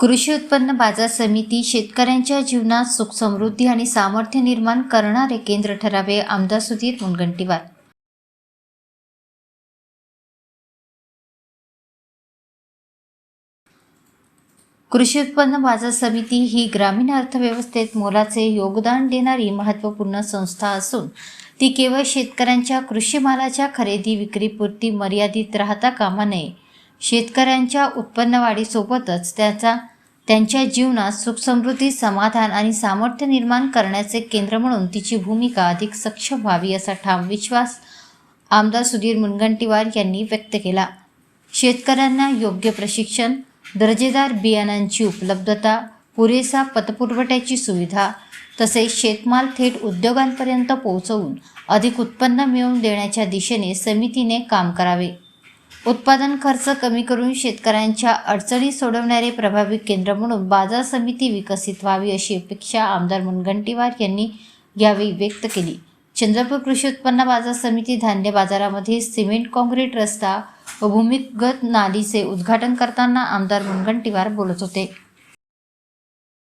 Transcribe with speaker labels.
Speaker 1: कृषी उत्पन्न बाजार समिती शेतकऱ्यांच्या जीवनात सुख समृद्धी आणि सामर्थ्य निर्माण करणारे केंद्र ठरावे आमदार सुधीर मुनगंटीवार. कृषी उत्पन्न बाजार समिती ही ग्रामीण अर्थव्यवस्थेत मोलाचे योगदान देणारी महत्त्वपूर्ण संस्था असून ती केवळ शेतकऱ्यांच्या कृषी मालाच्या खरेदी विक्रीपुरती मर्यादित राहता कामा नये शेतकऱ्यांच्या उत्पन्नवाढीसोबतच त्याचा त्यांच्या जीवनात सुखसमृद्धी समाधान आणि सामर्थ्य निर्माण करण्याचे केंद्र म्हणून तिची भूमिका अधिक सक्षम व्हावी असा ठाम विश्वास आमदार सुधीर मुनगंटीवार यांनी व्यक्त केला. शेतकऱ्यांना योग्य प्रशिक्षण दर्जेदार बियाणांची उपलब्धता पुरेसा पतपुरवठ्याची सुविधा तसेच शेतमाल थेट उद्योगांपर्यंत पोहोचवून अधिक उत्पन्न मिळवून देण्याच्या दिशेने समितीने काम करावे. उत्पादन खर्च कमी करून शेतकऱ्यांच्या अडचणी सोडवणारे प्रभावी केंद्र म्हणून बाजार समिती विकसित व्हावी अशी अपेक्षा आमदार मुनगंटीवार यांनी यावेळी व्यक्त केली. चंद्रपूर कृषी उत्पन्न बाजार समिती धान्य बाजारामध्ये सिमेंट काँक्रीट रस्ता व भूमिगत नालीचे उद्घाटन करताना आमदार मुनगंटीवार बोलत होते.